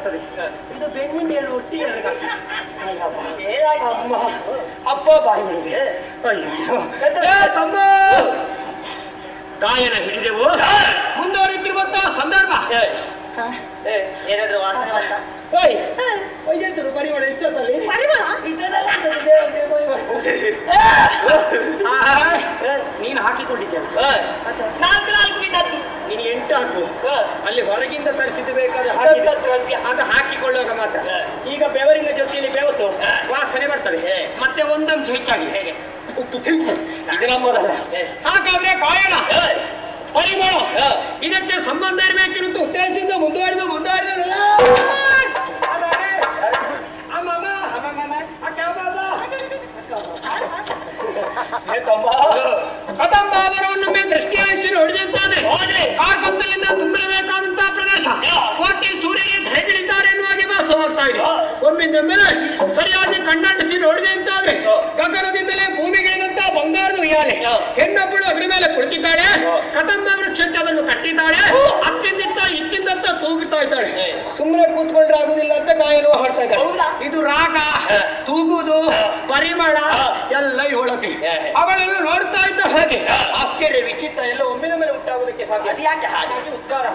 ಆಗ್ತದೆ. ಇದು ಬೆನ್ನಿನ ಮೇಲೆ. ಏನಾಗಿ ಅಮ್ಮ ಅಪ್ಪ ಬಾಯಿ ಏ, ತಮ್ಮ! ಗಾಯನ ಹಿಡಿದೆವು. ಮುಂದುವರಿತಿರುವಂತಹ ಸಂದರ್ಭ. ಏ, ಏನಾದ್ರು ವಾಸನೆ ಬಂತ ಓಯ್ ಒಯ್ಯಂತರು ಪರಿಮಳ ಇಷ್ಟೊತ್ತಲ್ಲಿ ಪರಿಮಳ? ನೀನು ಹಾಕಿಕೊಂಡಿದ್ದೆ ನಾಲ್ಕು ನಾಲ್ಕು ವಿಧದ್ದು ನೀನು ಎಂಟು ಹಾಕು ಅಲ್ಲಿ ಹೊರಗಿಂದ ತರಿಸಿದ್ದು ಬೇಕಾದ್ರೆ ಅದು ಹಾಕಿಕೊಳ್ಳುವಾಗ ಮಾತ್ರ. ಈಗ ಬೆವರಿನ ಜೊತೆಯಲ್ಲಿ ಬೆವತು. ವಾಸನೆ ಬರ್ತದೆ. ಮತ್ತೆ ಒಂದೊಂದು ಹೆಚ್ಚಾಗಿ. ಹೇಗೆ. ಹಾಗಾದ್ರೆ ಕಾಯಣ. ಪರಿಮಳ. ಇದಕ್ಕೆ ಸಂಬಂಧ ಇರಬೇಕಿರುತ್ತೆ ಉದ್ದೇಶದಿಂದ ಮುಂದುವರಿದು ಮುಂದುವರಿದು. ಕದಂಬ ಅವರು ಒಮ್ಮೆ ಹೊಡೆದಿದ್ದಾನೆ ಆ ಕತ್ತಲಿಂದ ತುಂಬಿರಬೇಕಾದಂತಹ ಪ್ರದೇಶ. ಕೋಟೆ ಸೂರ್ಯಗೆ ಧರೆಗಳಿದ್ದಾರೆ ಎನ್ನುವಾಗಿ ಭಾಸವಾಗ್ತಾ ಇದೆ. ಒಮ್ಮಿಂದ ಮೇಲೆ ಸರಿಯಾಗಿ ಕಣ್ಣಾಡಿಸಿ ನೋಡಿದೆ ಅಂತಾದ್ರೆ ಗಗನದಿಂದ ಕುಣಿಯಾನೆ ಹೆಣ್ಣೊಬ್ಬಳು ಅದ್ರ ಮೇಲೆ ಕುಳಿತಿದ್ದಾಳೆ ಕದಂಬ ವೃಕ್ಷಕ್ಕೆ ಅದನ್ನು ಕಟ್ಟಿದ್ದಾಳೆ ಅತ್ತಿಂದಿತ್ತ ಇತ್ತಿಂದಂತ ತೂಗುತ್ತಾ ಇದ್ದಾಳೆ. ಸುಮ್ಮನೆ ಕೂತ್ಕೊಂಡ್ರೆ ಆಗುದಿಲ್ಲ ಅಂತ ಗಾಯನೋ ಹಾಡ್ತಾ ಇದ್ದಾಳೆ. ಇದು ರಾಗ ತೂಗುದು ಪರಿಮಳ ಎಲ್ಲ ಇವಳತಿ ಅವಳನ್ನು ನೋಡ್ತಾ ಇದ್ದ ಹಾಗೆ ಆಶ್ಚರ್ಯ ವಿಚಿತ್ರ ಎಲ್ಲ ಒಮ್ಮೆಲೆ ಮೇಲೆ ಉಂಟಾಗುದಕ್ಕೆ ಸಾಧ್ಯ. ಯಾಕೆ ಹಾಗಾಗಿ ಉದ್ಗಾರ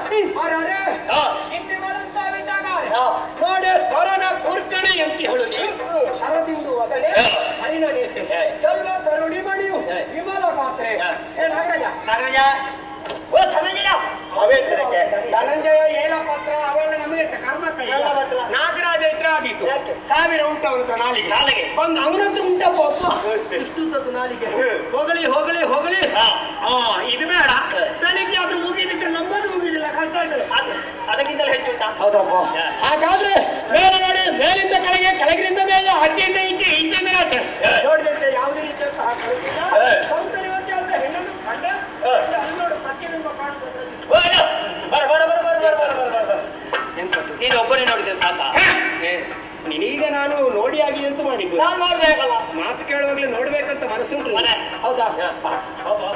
ನೋಡಿ ಸ್ವರನ ಕೂರ್ಕಣೆ ಅಂತ ಹೇಳಿ ಹರದಿಂದು ಅದನ್ನೇ ಹರಿನಡೆಯುತ್ತೆ ವಿಮಾನ ಮಾತ್ರೆ ಧನುಜ ಓ ಧನುಜಯ. ಅವೇತನಕ್ಕೆ ಧನಂಜಯ ಏನಪ್ಪ ಹತ್ರ ಅವೆಲ್ಲ ನಮಗೆ ಕರ್ಮ ನಾಗರಾಜ ಇದ್ರೆ ಆಗಿತ್ತು. ಸಾವಿರ ಉಂಟು ಅವ್ರದ್ದು ನಾಲಿಗೆ. ನಾಲಿಗೆ. ಒಂದು ಅವನದ್ದು ಉಂಟಪ್ಪ ಇಷ್ಟುದ್ದು ನಾಲಿಗೆ. ಹೋಗಲಿ ಹೋಗಲಿ ಹೋಗಲಿ. ಹಾ. ಇದು ಬೇಡ. ಬೆಳಿಗ್ಗೆ ಆದ್ರೂ ಮುಗಿದಿದ್ರೆ ಮುಗಿದಿಲ್ಲ ಕಷ್ಟ ಅದಕ್ಕಿಂತಲೂ ಹೆಚ್ಚು ಹೌದಪ್ಪ. ಹಾಗಾದ್ರೆ ಮೇಲಿಂದ ಕೆಳಗೆ ಕೆಳಗಿನಿಂದ ಮೇಲೆ ಅಡ್ಡಿಯಿಂದ ಇಟ್ಟಿ ಇಂಜಿಂದ ನೋಡಿದಂತೆ ಯಾವುದೇ ರೀತಿ ಕೆಲಸ ಹೆಣ್ಣನ್ನು ಕಂಡ ಅಲ್ಲಿ ನೋಡು ಮತ್ತೆ ನಿಮ್ಮ ಕಾಣಬಹುದು ನೀನು ಒಬ್ಬನೇ ನೋಡಿದ್ರೆ ಸಾಕ ನಿನೀಗ ನಾನು ನೋಡಿ ಆಗಿದೆ ಅಂತ ಮಾಡಿದ್ದು. ನಾನು ಮಾತು ಕೇಳುವಾಗಲೇ ನೋಡ್ಬೇಕಂತ ಮನಸ್ಸುಂಟು ಹೌದಾ? ಹೌದಾ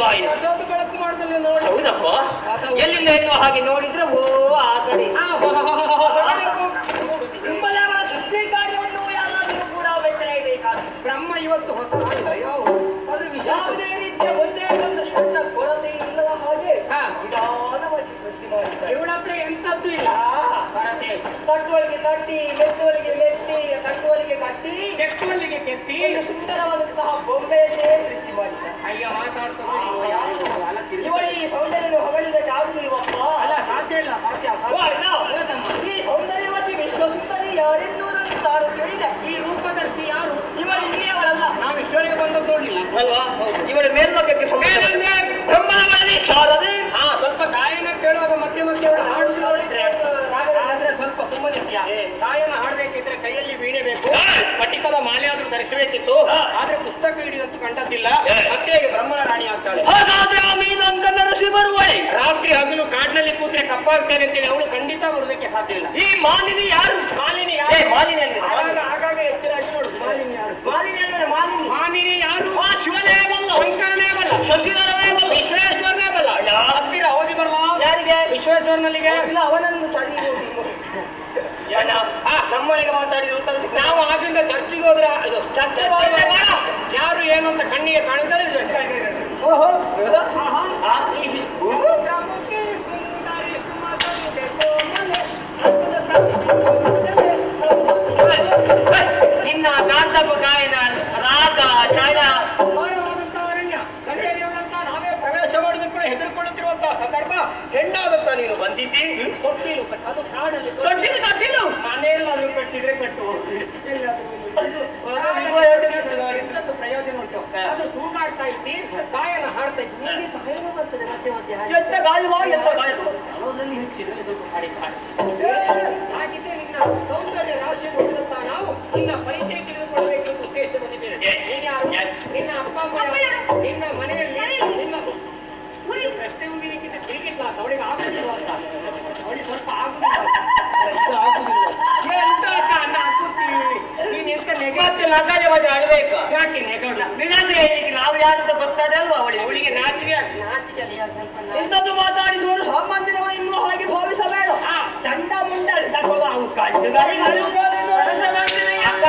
ನೋಡಿ ಹೌದಪ್ಪ ಎಲ್ಲಿಂದ ಎನ್ನುವ ಹಾಗೆ ನೋಡಿದ್ರೆ ಓ ಆ ಕಡೆ ನಿಮ್ಮದರ ಸೃಷ್ಟಿ ಕಾರ್ಯವನ್ನು ಯಾರಾದರೂ ಕೂಡ ಬೆಚ್ಚರಬೇಕಾದ ಬ್ರಹ್ಮ ಇವತ್ತು ಹೊಸ ಅದ್ರ ಯಾವುದೇ ರೀತಿಯ ಒಂದೇ ಒಂದು ಕೊರತೆ ಇಲ್ಲದ ಹಾಗೆ ಹಾ. ನಿಧಾನವಾಗಿ ಸೃಷ್ಟಿ ಮಾಡಿದ್ದಾರೆ ಎಂತದ್ದು ಇಲ್ಲ ತಟ್ಟುವಳಿಗೆ ತಟ್ಟಿ ಮೆತ್ತುವಳಿಗೆ ಮೆತ್ತಿ ತಟ್ಟುವಳಿಗೆ ಕಟ್ಟಿ. ಕೆಟ್ಟುವಳಿಗೆ ಕೆತ್ತಿ. ಒಂದು ಸುಂದರವಾದಂತಹ ಬೊಂಬೆಯನ್ನೇ ಸೃಷ್ಟಿ ಮಾಡಿದ್ದಾರೆ ಅಯ್ಯ ಮಾತಾಡ್ತದೆ ಯಾರು ಇವಳ ಈ ಸೌಂದರ್ಯ ಹೊಗಳಿದಕ್ಕೆ ಇವಪ್ಪ ಅಲ್ಲ ಸಾಧ್ಯ ಇಲ್ಲ ಸಾಧ್ಯ ಈ ಸೌಂದರ್ಯವತಿ ವಿಶ್ವಸುಂದರಿ ಯಾರೆನ್ನುವುದನ್ನು ತಾನು ತಿಳಿದೆ ಈ ರೂಪದರ್ಶಿ ಯಾರು? ಇವಳು ಇಲ್ಲಿಯವಳಲ್ಲ ನಾವು ಇಷ್ಟೊಳಗೆ ಬಂದದ್ದು ನೋಡ್ಲಿಲ್ಲ ಅಲ್ವಾ ಇವಳ ಮೇಲ್ನೋಕಕ್ಕೆ ಮೇಲಿಂದ ಬ್ರಹ್ಮನವಳಿ ಶಾರದೆ ಹಾ ಸ್ವಲ್ಪ ಗಾಯನ ಕೇಳುವಾಗ ಮಧ್ಯೆ ಮಧ್ಯೆ ಅವಳು ಹಾಡುದು ನೋಡಿದ್ರೆ ಆದ್ರೆ ಸ್ವಲ್ಪ ಸುಮ್ಮನಿದ್ಯಾ ಹಾಡ್ಬೇಕಿದ್ರೆ ಕೈಯಲ್ಲಿ ವೀಣೆ ಬೇಕು. ಪಟಿಕದ ಮಾಲೆ ಆದ್ರೂ ಧರಿಸಬೇಕಿತ್ತು. ಆದ್ರೆ ಪುಸ್ತಕ ಹಿಡಿದಂತೂ ಕಂಡದ್ದಿಲ್ಲ. ಮತ್ತೆ ಬ್ರಹ್ಮರಾಣಿ ಆಗ್ತಾಳೆ. ಹಾಗಾದ್ರೆ ಆ ಮೀನಂಕ ನರಸಿ ಬರುವಳೆ ರಾತ್ರಿ ಹಗಲು ಕಾಡಿನಲ್ಲಿ ಕೂತ್ರೆ ಕಪ್ಪಾಗ್ತೇನೆ ಅಂತೇಳಿ ಅವಳು ಖಂಡಿತ ಬರುವುದಕ್ಕೆ ಸಾಧ್ಯ ಇಲ್ಲ. ಈ ಮಾಲಿನಿ ಯಾರು? ಮಾಲಿನಿ ಯಾರು? ಮಾಲಿನಿ ಆಗಾಗ ಎಚ್ಚರಾಗಿ ನೋಡು. ಮಾಲಿನಿ ಯಾರು? ಮಾಲಿನಿ ಅಂದ್ರೆ ಮಾಲಿನಿ. ಮಾಲಿನಿ ಯಾರು? ಆ ಶಿವನೇ ಬಲ್ಲ. ಶಂಕರನೇ ಬಲ್ಲ. ಶಶಿಧರನೇ ಬಲ್ಲ. ವಿಶ್ವೇಶ್ವರನೇ ಬಲ್ಲ. ಹತ್ತಿರ ಹೋಗಿ ಬರುವ ಯಾರಿಗೆ? ವಿಶ್ವೇಶ್ವರನಲ್ಲಿಗೆ? ಅವನನ್ನು ಸರಿ ನಮ್ಮೊಳಗೆ ಮಾತಾಡಿದ್ರು. ನಾವು ಆಗಿಂದ ಚರ್ಚಿಗೆ ಹೋದ್ರೆ ಯಾರು ಏನು ಅಂತ ಕಣ್ಣಿಗೆ ಕಾಣಿದರೆ ಇದ್ದಿ ಗಾಯನ ಹಾಡ್ತಾ ಇದ್ದಿ ನಿನಗೆ ಭಯನೂ ಬರ್ತದೆ. ಎಂತ ಗಾಯವ ಎಂತ ಅವರಲ್ಲಿ ಹೆಚ್ಚಿದ್ರೆ ಸ್ವಲ್ಪ ಹಾಡಿ ಹಾಡಿ. ಹಾಗಿದ್ರೆ ನಿನ್ನ ಸೌಂದರ್ಯ ರಾಶಿ ನೋಡಿದಂತ ನಾವು ನಿನ್ನ ಪರಿಚಯ ತಿಳಿದುಕೊಳ್ಳಬೇಕು ಅಂತ ಉದ್ದೇಶ ಬಂದಿದ್ದೇನೆ ನೀನ್ ಯಾರು? ನಿನ್ನ ಅಪ್ಪ ಅಮ್ಮ ಯಾರು? ನಿನ್ನ ಮನೆಯಲ್ಲಿ ನಿನ್ನ ಈ ಪ್ರಶ್ನೆ ಮುಗಿಲಿಕ್ಕಿಂತ ತಿಳಿಗಿಲ್ಲ ಅವಳಿಗೆ ಆಗುದಿಲ್ಲ ಅಂತ ಅವಳಿಗೆ ಸ್ವಲ್ಪ ಆಗುದಿಲ್ಲ ಅಂತ. ಆಗುದಿಲ್ಲ ಎಂತ ಅಕ್ಕ ಅನ್ನ ಹಾಕುತ್ತೀವಿ ನೀನ್ ಎಂತ ಯಾಕೆ ನೆಗಡು ನಿನ್ನಂದ್ರೆ ಹೇಳಿಕ್ಕೆ ನಾವು ಯಾರಂತ ಗೊತ್ತಾದೆ ಅಲ್ವಾ ಅವಳಿಗೆ? ಅವಳಿಗೆ ನಾಚಿಕೆ ನಾಚಿಕೆ. ಇಂಥದ್ದು ಮಾತಾಡಿದವರು ಸಾಮಾನ್ಯದವರು ಇನ್ನೂ ಹಾಗೆ ಭಾವಿಸಬೇಡ. ಚಂಡ ಮುಂಡ ತಗೋದು ಅವು ಕಂಡುಗಳಿಗಳು ಅಕ್ಕ.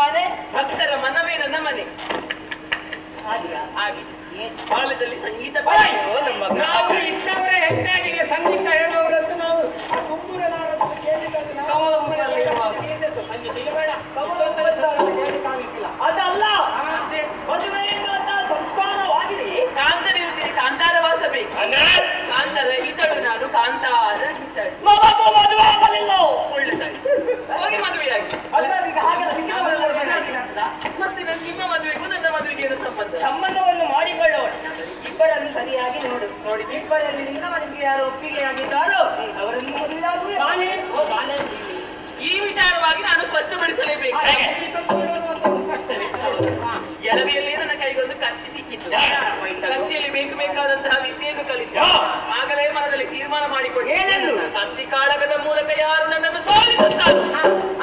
ಮನೆ ಭಕ್ತರ ಮನವೇ ನನ್ನ ಮನೆ. ಹಾಗೆಯಾ? ಹಾಗೆ. ಬಾಲ್ಯದಲ್ಲಿ ಸಂಗೀತ ನಾವು. ಇದ್ದವರೇ ಹೆಚ್ಚಾಗಿ ಸಂಗೀತ ಹೇಳುವವರದ್ದು ನಾವು ಕೇಳಿದ ತುಂಬೂರಲಾರದ್ದು ಕೇಳಿದ್ದನ್ನು ನಾವು ಕಮಲದಲ್ಲಿ ಇರುವಾಗ. ಕೇಳಿದ್ದು. ಸಂಗೀತ ಇಲ್ಲ ಬೇಡ ಕಮಲದಲ್ಲಿ ಹೇಳಲಿಕ್ಕಾಗಿಲ್ಲ. ಅದಲ್ಲ ಮತ್ತೆ ಮದುವೆ ಎನ್ನುವಂತಹ ಸಂಸ್ಕಾರವಾಗಿದೆ ಕಾಂತನಿರುತ್ತೀರಿ ಕಾಂತಾರ ವಾಸಬೇಕು ಕಾಂತಾರ ಇತಳು ನಾನು ಕಾಂತಾರ ಹಿತಳು ನಮಗೂ ಮದುವೆ ಆಗಲಿಲ್ಲ ಒಳ್ಳೆದಾಗಿ ಹೋಗಿ ಮದುವೆಯಾಗಿ ಅದರಿಂದ ಹಾಗೆಲ್ಲ ಸಿಕ್ಕಿದವರೆಲ್ಲ ಮದುವೆ ಆಗಿರ್ತದಾ? ಮತ್ತೆ ನನ್ನ ನಿಮ್ಮ ಮದುವೆಗೂ ನನ್ನ ಮದುವೆಗೆ ಏನು ಸಂಬಂಧ ಸಂಬಂಧವನ್ನು ಮಾಡಿಕೊಳ್ಳೋಣ ಇಬ್ಬರನ್ನು ಸರಿಯಾಗಿ ನೋಡು. ನೋಡಿ ಇಬ್ಬರಲ್ಲಿ ನಿನ್ನವನಿಗೆ ಯಾರು ಒಪ್ಪಿಗೆಯಾಗಿದ್ದಾರೋ ಅವರನ್ನು ಮದುವೆಯಾಗುವೆ. ಬಾಲೆ, ಓ ಬಾಲೆ, ಈ ವಿಚಾರವಾಗಿ ನಾನು ಸ್ಪಷ್ಟಪಡಿಸಲೇಬೇಕು. ಎರವಿಯಲ್ಲಿ ನನ್ನ ಕೈಗೊಂದು ಕತ್ತಿ ಸಿಕ್ಕಿತ್ತು. ಕತ್ತಿಯಲ್ಲಿ ಬೇಕು ಬೇಕಾದಂತಹ ವಿದ್ಯೆಯನ್ನು ಕಲಿತು. ಆಗಲೇ ಮನದಲ್ಲಿ ತೀರ್ಮಾನ ಮಾಡಿಕೊಂಡು? ಕತ್ತಿ ಕಾಳಗದ ಮೂಲಕ ಯಾರು ನನ್ನನ್ನು ಸೋಲಿಸುತ್ತಾರೆ?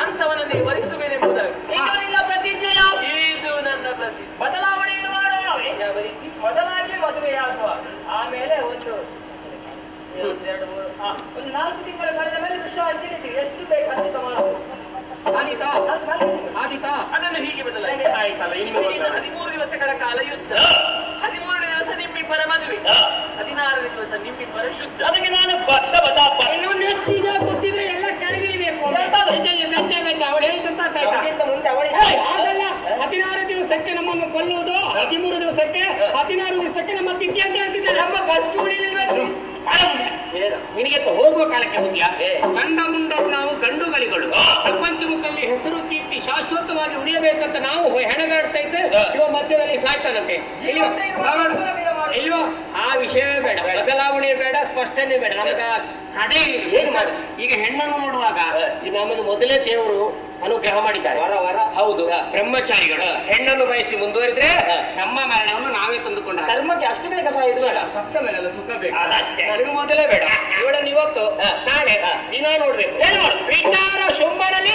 ಅಂತವನನ್ನು ವರಿಸುವೇನೆಂಬುದಾಗಿ ಈಗ ನಿನ್ನ ಪ್ರತಿಜ್ಞೆಯ ಇದು ನನ್ನ ಪ್ರತಿ ಬದಲಾವಣೆಯನ್ನು ಮಾಡೋಣವೇ ಯಾವ ರೀತಿ ಮೊದಲಾಗಿ ಮದುವೆಯಾಗುವ ಆಮೇಲೆ ಒಂದು ಒಂದು, ಎರಡು ಮೂರು ಆ, ಒಂದು ನಾಲ್ಕು ತಿಂಗಳು ಕಳೆದ ಮೇಲೆ ವಿಷ ಹಂಚಿನಿದ್ದೀವಿ ಎಷ್ಟು ಬೇಕು ಅಷ್ಟು ಆದಿತಾ ಆದಿತಾ. ಅದನ್ನು ಹೀಗೆ ಬದಲಾಯಿಸಿ. ಆಯ್ತಲ್ಲ ಇನ್ನು ಇನ್ನು ಹದಿಮೂರು ದಿವಸಗಳ ಕಾಲ ಯುದ್ಧ ಹದಿಮೂರನೇ ದಿವಸ ನಿಮ್ಮಿಬ್ಬರ ಮದುವೆ ಹದಿನಾರನೇ ದಿವಸ ನಿಮ್ಮಿಬ್ಬರ ಶುದ್ಧ ಅದಕ್ಕೆ ನಾನು ಬದ್ಧ ಬದಪ್ಪ ಇನ್ನು ನೆಚ್ಚಿಗೆ ಗೊತ್ತಿದ್ರೆ ಎಲ್ಲ ಕೆಳಗಿಳಿಬೇಕು. ಅವಳು ಹೇಳಿದಂತ ಮುಂದೆ ಹದಿನಾರು ದಿವಸಕ್ಕೆ ನಮ್ಮನ್ನು ಕೊಲ್ಲುವುದು ಹದಿಮೂರು ದಿವಸಕ್ಕೆ ಹದಿನಾರು ದಿವಸಕ್ಕೆ ನಮ್ಮ ತಿಥಿ ಅಂತ ಹೇಳ್ತಿದ್ದಾರೆ. ನಮ್ಮ ಖರ್ಚು ಉಳಿಲಿಲ್ವೇನು? ನಿನಗೆ ಹೋಗುವ ಕಾಲಕ್ಕೆ ಕಂಡ ಮುಂದೆ ನಾವು ಗಂಡುಗಳಿಗಳು ಪ್ರಪಂಚ ಮುಖದಲ್ಲಿ ಹೆಸರು ಕೀರ್ತಿ ಶಾಶ್ವತವಾಗಿ ಉಳಿಯಬೇಕಂತ ನಾವು ಹೆಣಗಾಡ್ತಾ ಇದ್ದೆ. ಇವ ಮಧ್ಯದಲ್ಲಿ ಸಾಯ್ತಾನಂತೆ. ಇಲ್ವಾ? ಆ ವಿಷಯವೇ ಬೇಡ. ಬದಲಾವಣೆ ಬೇಡ ಸ್ಪಷ್ಟನೆ ಬೇಡ. ನಮಗ ಕಡೆ ಏನ್ ಮಾಡಿ. ಈಗ ಹೆಣ್ಣನ್ನು ನೋಡುವಾಗ ಈಗ ನಮ್ಮನ್ನು ಮೊದಲೇ ದೇವರು ಅನುಗ್ರಹ ಮಾಡಿದ್ದಾರೆ. ವರ ವರ. ಹೌದು. ಬ್ರಹ್ಮಚಾರಿಗಳು. ಹೆಣ್ಣನ್ನು ಬಯಸಿ ಮುಂದುವರಿದ್ರೆ ನಮ್ಮ ಮರಣವನ್ನು ನಾವೇ ತಂದುಕೊಂಡ ಧರ್ಮಕ್ಕೆ ಅಷ್ಟು ಬೇಗ ಇದು ಬೇಡ ಸತ್ತ ಮೇಲೆ ಸುಖ ಬೇಕು ನನಗೆ ಮೊದಲೇ ಬೇಡ. ಇವಳನ್ನು ಇವತ್ತು ನಾಳೆ ದಿನ ನೋಡ್ಬೇಕು. ವಿಚಾರ ಶುಂಭನಲ್ಲಿ